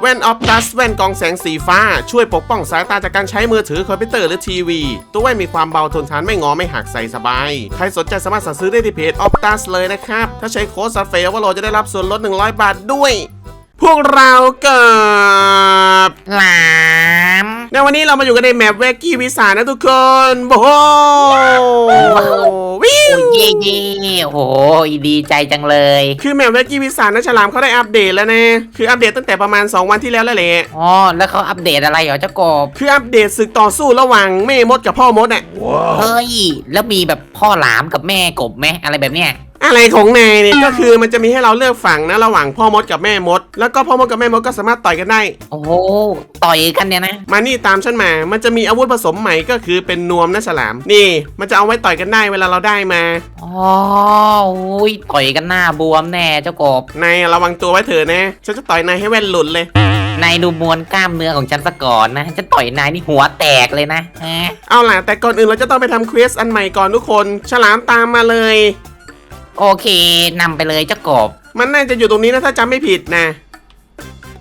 แว่นออฟตัสแว่นกองแสงสีฟ้า ช่วยปกป้องสายตาจากการใช้มือถือคอมพิวเตอร์หรือทีวี ตัวแว่นมีความเบาทนทานไม่งอไม่หักใส่สบาย ใครสนใจสามารถสั่งซื้อได้ที่เพจออฟตัสเลยนะครับ ถ้าใช้โค้ดซัฟเฟลว่าโลจะได้รับส่วนลด 100 บาทด้วย พวกเรากับหลามในวันนี้เรามาอยู่กันในแมปเวกกี้วิสานะทุกคนโอ้โหวิวโอ้ยเย่เย่โอ้โหดีใจจังเลย คือแมปเวกกี้วิสานะฉลามเขาได้อัปเดตแล้วนะคืออัปเดตตั้งแต่ประมาณ 2 วันที่แล้วแล้วแหละอ๋อแล้วเขาอัปเดตอะไรเหรอเจ้ากบคืออัปเดตศึกต่อสู้ระหว่างแม่มดกับพ่อมดอะเฮ้ยแล้วมีแบบพ่อหลามกับแม่กบไหมอะไรแบบเนี้ย อะไรของนายเนี่ยก็คือมันจะมีให้เราเลือกฝั่งนะระหว่างพ่อมดกับแม่มด แล้วก็พ่อมดกับแม่มดก็สามารถต่อยกันได้ โอ้โหต่อยกันเนี่ยนะ มานี่ตามฉันมา มันจะมีอาวุธผสมใหม่ก็คือเป็นนวมนะฉลาม นี่ มันจะเอาไว้ต่อยกันได้เวลาเราได้มาอ๋อโอ้ยต่อยกันหน้าบวมแน่เจ้ากบนายระวังตัวไว้เถอะนะ ฉันจะต่อยนายให้แว่นหลุดเลย นายดูมวลกล้ามเนื้อของฉันซะก่อนนะจะต่อยนายนี่หัวแตกเลยนะฮะเอาล่ะแต่ก่อนอื่นเราจะต้องไปทำเควสอันใหม่ก่อนทุกคน ฉลามตามมาเลย โอเคนำไปเลยเจ้ากบ มันน่าจะอยู่ตรงนี้นะถ้าจำไม่ผิดนะ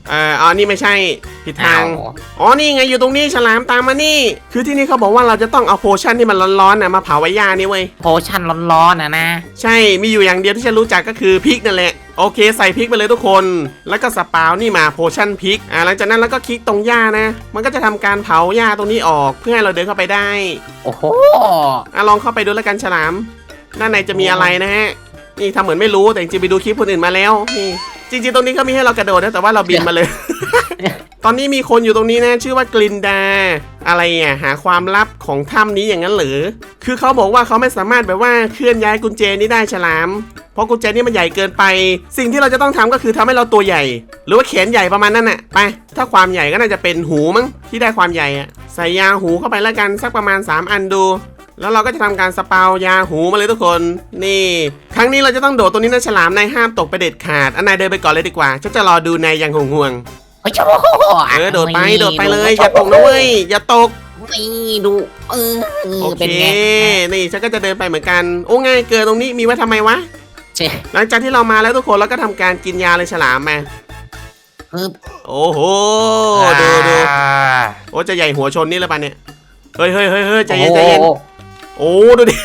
เอ่ออ๋อนี่ไม่ใช่ผิดทางอ้วอ๋อนี่ไงอยู่ตรงนี้ฉลามตามมานี่ คือที่นี่เขาบอกว่าเราจะต้องเอาโพชั่นที่มันร้อนๆนะมาเผาไว้ย่านี่เว้ย โพชั่นร้อนๆนะนะ ใช่ มีอยู่อย่างเดียวที่ฉันรู้จักก็คือพริกนั่นแหละ โอเค ใส่พริกไปเลยทุกคน แล้วก็สปาวนี่มาโพชั่นพริก อ่าหลังจากนั้นแล้วก็คลิกตรงหญ้านะ มันก็จะทำการเผาหญ้าตรงนี้ออกเพื่อให้เราเดินเข้าไปได้ โอ้โห อะลองเข้าไปดูแล้วกันฉลาม ด้านในจะมีอะไรนะฮะ นี่ทำเหมือนไม่รู้แต่จริงๆไปดูคลิปคนอื่นมาแล้วนี่จริงๆตรงนี้ก็มีให้เรากระโดดนะแต่ว่าเราบินมาเลย ตอนนี้มีคนอยู่ตรงนี้นะชื่อว่ากลินดา อะไรอะหาความลับของถ้ำนี้อย่างนั้นหรือ คือเขาบอกว่าเขาไม่สามารถแบบว่าเคลื่อนย้ายกุญแจนี้ได้ฉลาม เพราะกุญแจนี่มันใหญ่เกินไป สิ่งที่เราจะต้องทำก็คือทำให้เราตัวใหญ่ หรือว่าแขนใหญ่ประมาณนั้นน่ะไปถ้าความใหญ่ก็น่าจะเป็นหูมั้งที่ได้ความใหญ่อะใส่ยาหูเข้าไปแล้วกันสักประมาณ 3 อันดู แล้วเราก็จะทำการสปาวยาหูมาเลยทุกคน นี่ ครั้งนี้เราจะต้องโดดตรงนี้นะฉลามนายห้ามตกไปเด็ดขาดอันนายเดินไปก่อนเลยดีกว่าฉันจะรอดูนายอยังห่วงโอ้ยโอ้โหๆเออโดดไปโดดไปเลยอย่าตกนะเว้ยอย่าตกนี่ดูเออโอเคเป็นไงนี่ฉันก็จะเดินไปเหมือนกันโอ้ง่ายเกินตรงนี้มีไว้ทำไมวะเช่หลังจากที่เรามาแล้วทุกคนเราก็ทำการกินยาเลยฉลามมาฮึบโอ้โหดูดูโอ้จะใหญ่หัวชนนี่แล้วปะเนี่ยเฮ้ยเฮ้ยเฮ้ยเฮ้ยใจเย็นใจเย็น โอ้ดูดิ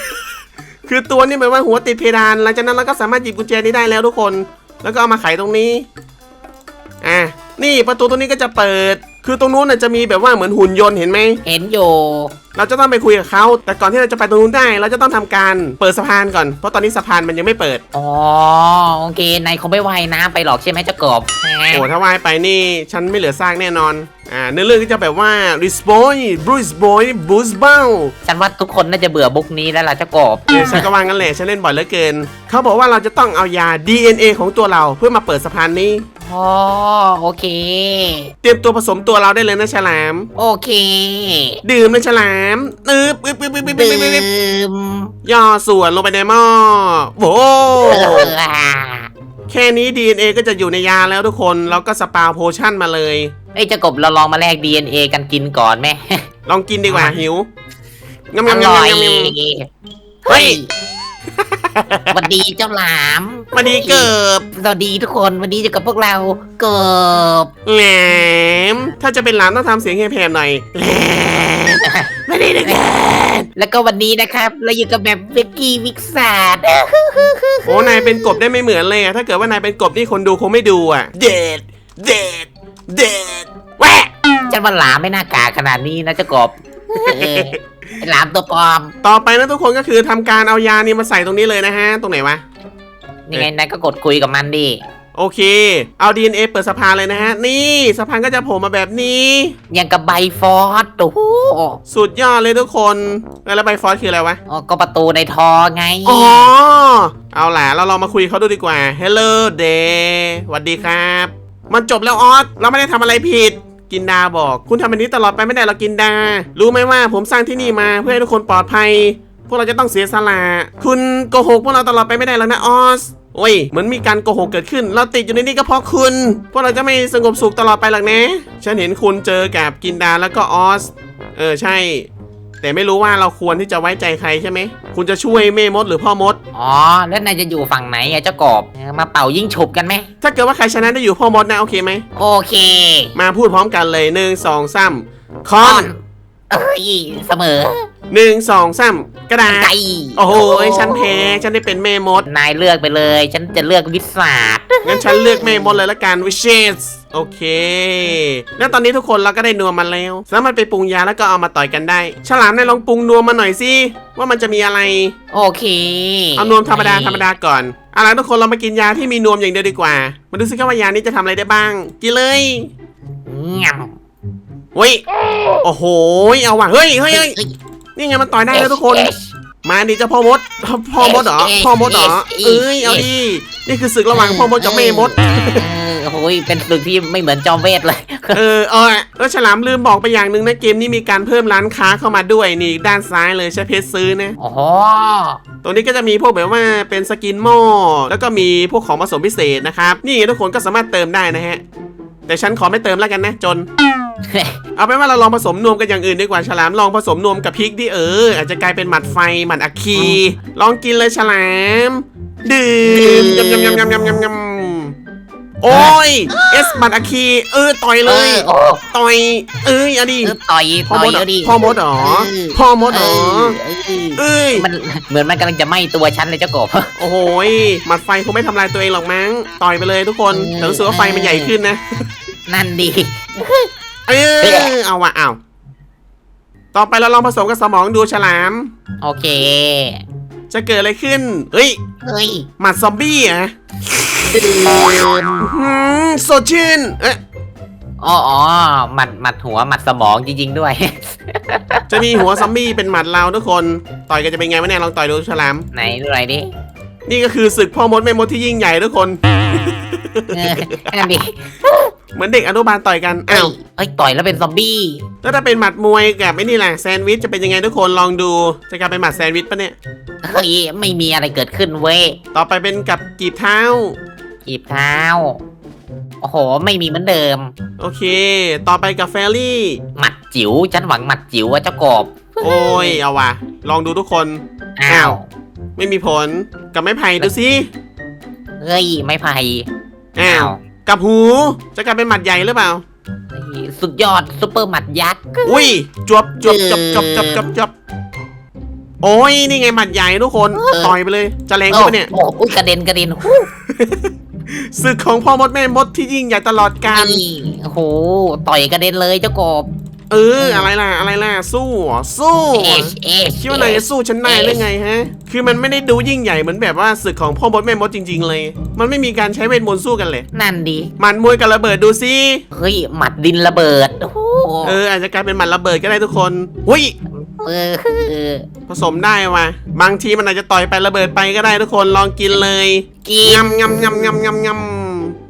คือตัวนี่หมายว่าหัวติดเพดาน หลังจากนั้นเราก็สามารถหยิบกุญแจนี้ได้แล้วทุกคน แล้วก็เอามาไขตรงนี้ อะ นี่ประตูตรงนี้ก็จะเปิด คือตรงนู้นน่ะจะมีแบบว่าเหมือนหุ่นยนต์เห็นไหม เห็นอยู่ เราจะต้องไปคุยกับเขา แต่ก่อนที่เราจะไปตรงนู้นได้ เราจะต้องทำการเปิดสะพานก่อน เพราะตอนนี้สะพานมันยังไม่เปิด อ๋อโอเคนายคงไม่ว่ายน้ำไปหรอกใช่ไหมเจ้ากบโอ้ถ้าว่ายไปนี่ฉันไม่เหลือซากแน่นอน อ่าเนื้อเรื่องก็จะแบบว่า r e s p o y Bruce Boy Bruce b o w ฉันว่าทุกคนน่าจะเบื่อบุกนี้แล้วล่ะเจ้ากบเออฉันก็ว่างั้นแหละฉันเล่นบ่อยเหลือเกิน เขาบอกว่าเราจะต้องเอายา DNA ของตัวเราเพื่อมาเปิดสะพานนี้ อ๋อโอเค เตรียมตัวผสมตัวเราได้เลยนะฉลาม โอเคดื่มนะฉลามอึบอึบอึบอึบอึบอึบดื่อึบอึบมย่อส่วนลงไปในหม้อโว้เออ แค่นี้ DNA ก็จะอยู่ในยาแล้วทุกคนเราก็สปาโพชั่นมาเลย เอ้ยเจ้ากบเราลองมาแลก DNA กันกินก่อนไหม ลองกินดีกว่าหิวงำองำงำร่อยงำงำเฮ้ย สวัสดีเจ้าหลามมาดีเกิบสวัสดีทุกคนวันนี้จะกับพวกเราเกิบแหลมถ้าจะเป็นหลามต้องทำเสียงแหบๆหน่อยแหลมมาดีนะเกิบแล้วก็วันนี้นะครับ เราอยู่กับแบบเบกกี้วิกซาดโอ้นายเป็นกบได้ไม่เหมือนเลยอะถ้าเกิดว่านายเป็นกบนี่คนดูคงไม่ดูอะเด็ดเด็ดเด็ดแวะฉันว่าหลามไม่น่ากาขนาดนี้นะเจ้ากบ เออหลามตัวปลอม ต่อไปนะทุกคนก็คือทำการเอายานี่มาใส่ตรงนี้เลยนะฮะ ตรงไหนวะ ยังไงนายก็กดคุยกับมันดิ โอเค เอา DNA เปิดสะพานเลยนะฮะ นี่สะพานก็จะโผล่มาแบบนี้ยังกับใบฟอสโอ้โหสุดยอดเลยทุกคนเออแล้วใบฟอสคืออะไรวะ อ๋อก็ประตูในทอไง อ๋อ เอาล่ะ เราลองมาคุยเขาดูดีกว่า Hello day สวัสดีครับ มันจบแล้วออส เราไม่ได้ทำอะไรผิด กินดาบอก คุณทำแบบนี้ตลอดไปไม่ได้เรากินดา รู้ไหมว่าผมสร้างที่นี่มาเพื่อให้ทุกคนปลอดภัย พวกเราจะต้องเสียสละ คุณโกหกพวกเราตลอดไปไม่ได้แล้วนะออสโอ้ยเหมือนมีการโกหกเกิดขึ้น เราติดอยู่ในนี้ก็เพราะคุณ พวกเราจะไม่สงบสุขตลอดไปหรอกนะ ฉันเห็นคุณเจอกับกินดาแล้วก็ออส เออใช่ แต่ไม่รู้ว่าเราควรที่จะไว้ใจใครใช่ไหม คุณจะช่วยแม่มดหรือพ่อมด อ๋อ แล้วนายจะอยู่ฝั่งไหนอะเจ้ากบเออมาเป่ายิงฉุบกันไหม ถ้าเกิดว่าใครชนะได้อยู่พ่อมดนะโอเคไหม โอเค มาพูดพร้อมกันเลยหนึ่งสองสามคอนเอ้ยเสมอหนึ่งสองสามกระดาษไก่โอ้โหฉันแพ้ฉันได้เป็นแม่มด นายเลือกไปเลย ฉันจะเลือกวิสาด งั้นฉันเลือกแม่มดเลยละกัน wishes โอเค แล้วตอนนี้ทุกคนเราก็ได้นวมมาแล้ว สามารถไปปรุงยาแล้วก็เอามาต่อยกันได้ ฉลามนายลองปรุงนวมมาหน่อยสิว่ามันจะมีอะไร โอเค เอานวมธรรมดาธรรมดาก่อนเอาล่ะทุกคนเรามากินยาที่มีนวมอย่างเดียวดีกว่า มาดูสิครับว่ายานี้จะทำอะไรได้บ้าง กินเลยงำเฮ้ยโอ้โหเอาว่ะเฮ้ยเฮ้ยเฮ้ยนี่ไงมันต่อยได้แล้วทุกคน มาดิเจ้าพ่อมดพ่อมดเหรอพ่อมดเหรอเอ้ยเอาดินี่คือศึกระหว่างพ่อมดกับแม่มด เออโอ้ยเป็นศึกที่ไม่เหมือนจอมเวทเลยเออเออแล้วฉลามลืมบอกไปอย่างหนึ่งนะเกมนี้มีการเพิ่มร้านค้าเข้ามาด้วยนี่ด้านซ้ายเลยใช้เพชรซื้อนะโอ้โหตรงนี้ก็จะมีพวกแบบว่าเป็นสกินหม้อแล้วก็มีพวกของผสมพิเศษนะครับนี่ทุกคนก็สามารถเติมได้นะฮะแต่ฉันขอไม่เติมแล้วกันนะจน เอาเป็นว่าเราลองผสมนวมกันอย่างอื่นดีกว่าฉลามลองผสมนวมกับพริกดิเออ อาจจะกลายเป็นหมัดไฟหมัดอัคคี ลองกินเลยฉลาม ดื่มยำยำยำยำยำยำยำ โอ้ยเอสหมัดอัคคีเออต่อยเอเลยอโอ้ต่อยเอ้ยอะดิเออต่อยพ่อต่มอยดเหรอเอาดิพ่อมดเหรอพ่อมดเหรอเออเอ้ยมันเหมือนมันกำลังจะไหม้ตัวฉันเลยเจ้ากบ โอ้โหยหมัดไฟคงไม่ทำลายตัวเองหรอกมั้งต่อยไปเลยทุกคนอืมแต่รู้สึกว่าไฟมันใหญ่ขึ้นนะนั่นดี เออเอาว่ะเอาต่อไปเราลองผสมกับสมองดูฉลาม โอเคจะเกิดอะไรขึ้นเฮ้ยเฮ้ยหมัดซอมบี้เหรอะ ดื่มหืมสดชื่นเอ๊ะอ๋ออ๋อหมัดหมัดหัวหมัดสมองจริง ๆ ด้วย จะมีหัวซอมบี้เป็นหมัดเราทุกคน ต่อยกันจะเป็นไงวะเนี่ยลองต่อยดูฉลาม ไหนดูหน่อยดินี่ก็คือศึกพ่อมดแม่มดที่ยิ่งใหญ่ทุกคน เออนั่นดิเหมือนเด็กอนุบาลต่อยกัน อ้าวเอ้ยต่อยแล้วเป็นซอมบี้ แล้วถ้าเป็นหมัดมวยกับไอ้นี่แหละแซนด์วิชจะเป็นยังไงทุกคนลองดู จะกลายเป็นหมัดแซนด์วิชปะเนี่ย เฮ้ยไม่มีอะไรเกิดขึ้นเว้ย ต่อไปเป็นกับกีบเท้า กีบเท้า โอ้โห ไม่มีเหมือนเดิม โอเค ต่อไปกับแฟรี่ หมัดจิ๋วฉันหวังหมัดจิ๋วอะเจ้ากบโอ้ย เอาว่ะ ลองดูทุกคน อ้าว ไม่มีผล กับไม้ไผ่ดูสิเฮ้ยไม่ไผ่อ้าว กับหู จะกลายเป็นหมัดใหญ่หรือเปล่าเฮ้ยสุดยอดซุปเปอร์หมัดยักษ์ อุ้ยจวบจวบจวบจวบจวบจวบจวบโอ้ย นี่ไงหมัดใหญ่ทุกคน ต่อยไปเลย จะแรงโอ้ขึ้นปะเนี่ยโหอุ๊ยกระเด็นกระเด็น ศึกของพ่อมดแม่มดที่ยิ่งใหญ่ตลอดกาลนี่โอ้โห ต่อยกระเด็นเลยเจ้ากบ เอออะไรล่ะอะไรล่ะสู้เหรอสู้เหรเออชเอชคิดว่านายจะสู้ฉันได้หรือไงฮะ คือมันไม่ได้ดูยิ่งใหญ่เหมือนแบบว่าศึกของพ่อมดแม่มดจริง ๆ เลย มันไม่มีการใช้เวทมนต์สู้กันเลยนั่นดีหมันมวยกับระเบิดดูสิเฮ้ยหมัดดินระเบิดโอ้โหเอออาจจะกลายเป็นหมันระเบิดก็ได้ทุกคนหุ้ย เออเออผสมได้ว่ะบางทีมันอาจจะต่อยไประเบิดไปก็ได้ทุกคนลองกินเลยกินงำงำงำงำงำง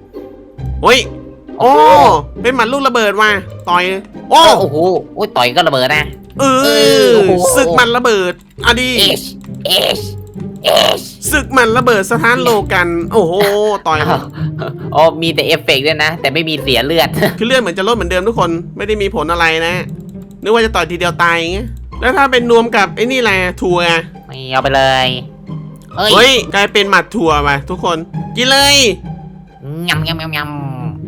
ำเฮ้ยโอ้เป็นหมันลูกระเบิดว่ะต่อย โอ้โอ้โหโอ้ยต่อยก็ระเบิดนะเอเอออโอ้โหศึกหมันระเบิดอะดีเอชเอชเอชศึกหมันระเบิดสถานโลกัน โอ้โหต่อยอ้าวอ๋อมีแต่เอฟเฟกต์ด้วยนะ แต่ไม่มีเสียเลือด คือเลือดเหมือนจะลดเหมือนเดิมทุกคนไม่ได้มีผลอะไรนะ นึกว่าจะต่อยทีเดียวตายอย่างเงี้ย แล้วถ้าเป็นนวมกับไอ้นี่แหละถั่วไม่เอาไปเลยเฮ้ยเฮ้ยกลายเป็นหมัดถั่วว่ะทุกคนกินเลยยำยำยำย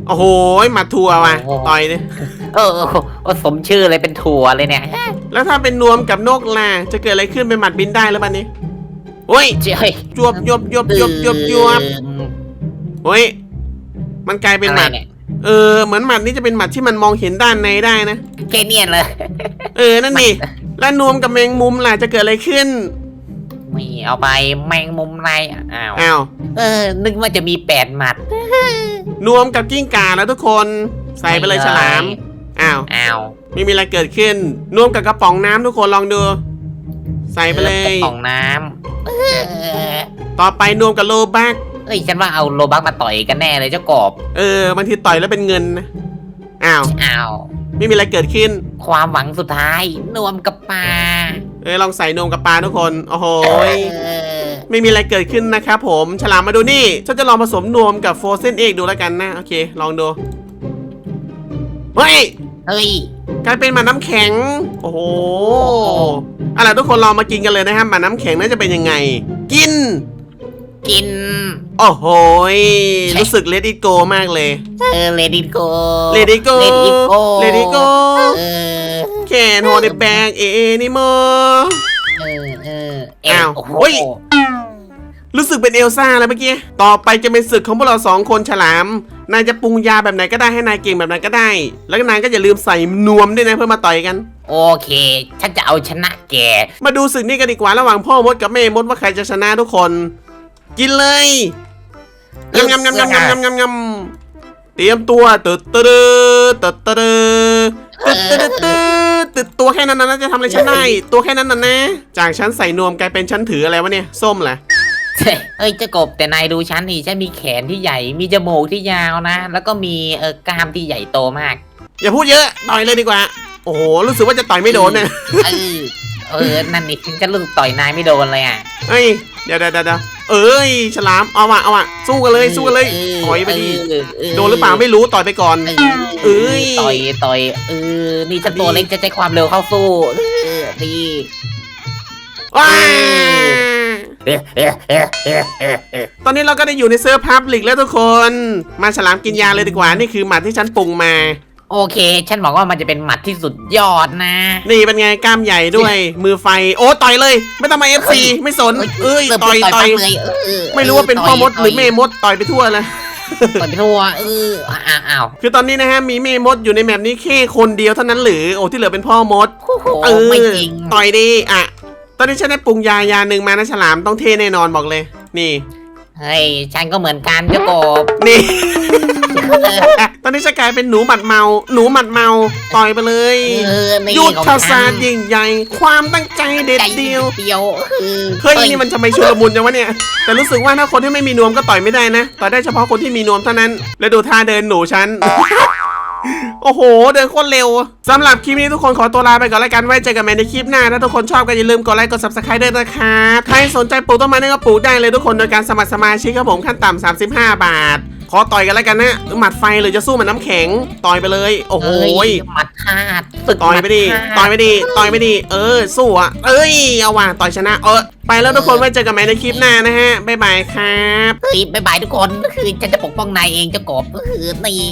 โอ้โหหมัดถั่วว่ะโอ้โหต่อยดิำเออเออเออสมชื่อเลยเป็นถั่วเลยเนี่ย แล้วถ้าเป็นนวมกับนกล่ะจะเกิดอะไรขึ้นเป็นหมัดบินได้หรือเปล่านี้เฮ้ยเจ้ยจวบยบยบยบยบยบเฮ้ยมันกลายเป็นหมัดอะไรเนี่ยเออเหมือนหมัดนี่จะเป็นหมัดที่มันมองเห็นด้านในได้นะแค่เนียนเลย เออนั่นดิ แล้วนวมกับแมงมุมล่ะจะเกิดอะไรขึ้นไม่เอาไปแมงมุมไรอ้าวอ้าวเออ นึกว่าจะมีแปดหมัด นวมกับกิ้งก่าแล้วทุกคนใส่ไปเลยฉลามอ้าวอ้าวไม่มีอะไรเกิดขึ้น นวมกับกระป๋องน้ำทุกคนลองดู ใส่ไปเลยกระป๋องน้ำเออต่อไปนวมกับโลบักเอ้ยฉันว่าเอาโลบักมาต่อยกันแน่เลยเจ้ากบเออบางทีต่อยแล้วเป็นเงินนะอ้าวอ้าว ไม่มีอะไรเกิดขึ้น ความหวังสุดท้ายนวมกับปลาเออลองใส่นวมกับปลาทุกคน โอ้โหยเออไม่มีอะไรเกิดขึ้นนะครับผม ฉลามมาดูนี่ ฉันจะลองผสมนวมกับโฟเซนเอกดูแล้วกันนะ โอเค ลองดู เฮ้ย เฮ้ย กลายเป็นหมาน้ำแข็ง โอ้โหเอาล่ะทุกคนลองมากินกันเลยนะครับหมาน้ำแข็งน่าจะเป็นยังไง กิน กิน โอ้โหยรู้สึกเลด it go มากเลย เออเลดี้โก Let it go Let it go Let it go เออ Can't hold it back anymore เออเอออ้าวโอ้โหเฮ้ยรู้สึกเป็นเอลซ่าแล้วเมื่อกี้ ต่อไปจะเป็นศึกของพวกเราสองคนฉลาม นายจะปรุงยาแบบไหนก็ได้ให้นายเก่งแบบไหนก็ได้ แล้วก็นายก็อย่าลืมใส่นวมด้วยนะเพื่อมาต่อยกัน โอเค ฉันจะเอาชนะแก มาดูศึกนี้กันดีกว่าระหว่างพ่อมดกับแม่มดว่าใครจะชนะทุกคน กินเลยงำงำงำงำงำงำงำงำเตรียมตัวตึ๊ดตึ๊ดตึ๊ดตึ๊ดตึ๊ดตึ๊ดตึ๊ดตึ๊ดตัวแค่นั้นนะจะทำอะไรฉันได้ ตัวแค่นั้นน่ะนะ จากฉันใส่นวมกลายเป็นฉันถืออะไรวะเนี่ย ส้มเหรอเอ้ยเจ้ากบแต่นายดูฉันนี่ฉันมีแขนที่ใหญ่ มีจมูกที่ยาวนะ แล้วก็มีเออกล้ามที่ใหญ่โตมาก อย่าพูดเยอะ ต่อยเลยดีกว่า โอ้โห รู้สึกว่าจะต่อยไม่โดนเนี่ยเออเออนั่นนี่ฉันรู้สึกต่อยนายไม่โดนเลยอะเอ้ย เดี๋ยวเดี๋ยวเดี๋ยวเอ้ย ฉลาม เอาว่ะเอาว่ะสู้กันเลย สู้กันเลยต่อยไปดิเออโดนหรือเปล่าไม่รู้ ต่อยไปก่อนเอเอ้ย ต่อย ต่อย เออ นี่ฉันตัวเล็กจะใช้ความเร็วเข้าสู้เออดีว้าเออเออเออเออเออเออตอนนี้เราก็ได้อยู่ในเซิร์ฟพับลิกแล้วทุกคน มาฉลามกินยาเลยดีกว่า นี่คือหมัดที่ฉันปรุงมา โอเค ฉันบอกว่ามันจะเป็นหมัดที่สุดยอดนะ นี่เป็นไงกล้ามใหญ่ด้วย มือไฟโอ้ต่อยเลย ไม่ต้องมาเอฟซีไม่สน เอ้ยเริ่มต่อยต่อยปั๊บเลยเออไม่รู้ว่าเป็นพ่อมดหรือแม่มดต่อยไปทั่วเลยต่อยไปทั่วเอออ้าวอ้าวคือตอนนี้นะฮะมีแม่มดอยู่ในแมปนี้แค่คนเดียวเท่านั้นหรือโอ้ที่เหลือเป็นพ่อมดโอ้โหเออไม่จริงต่อยดีอะ ตอนนี้ฉันได้ปรุงยายาหนึ่งมานะฉลามต้องเท่แน่นอนบอกเลย นี่เฮ้ยฉันก็เหมือนกันเจ้ากบนี่ ตอนนี้จะกลายเป็นหนูหมัดเมา หนูหมัดเมาต่อยไปเลยเออนี่ยุทของธฉัศาสตร์ยิ่งใหญ่ ความตั้งใจเด็ดใจเดียวเดียวเออเฮ้ยนี่มันทำไมชุลมุนจังวะเนี่ย แต่รู้สึกว่าถ้าคนที่ไม่มีนวมก็ต่อยไม่ได้นะต่อยได้เฉพาะคนที่มีนวมเท่านั้น แล้วดูท่าเดินหนูฉันโอ้โห เดินโคตรเร็ว สำหรับคลิปนี้ทุกคนขอตัวลาไปก่อนแล้วกัน ไว้เจอกันใหม่ในคลิปหน้า ถ้าทุกคนชอบก็อย่าลืมกดไลค์ กด subscribe ด้วยนะครับ ใครสนใจปลูกต้นไม้นี่ก็ปลูกได้เลยทุกคนโดยการสมัครสมาชิกครับผมขั้นต่ำ35 บาท ขอต่อยกันแล้วกันนะหมัดไฟหรือจะสู้หมันน้ำแข็งต่อยไปเลย โอ้โหเฮ้ยหมัดขาดศึกต่อยไปดิหมัดขาต่อยไปดิต่อยไปดิเออสู้อะเอ้ยเอาว่ะต่อยชนะเออไปแล้วทุกคนไว้เจอกันใหม่ในคลิปหน้านะฮะบ๊ายบายครับเฮ้ยบ๊ายบายทุกคนคือฉันจะปกป้องนายเองเจ้ากบเออนี่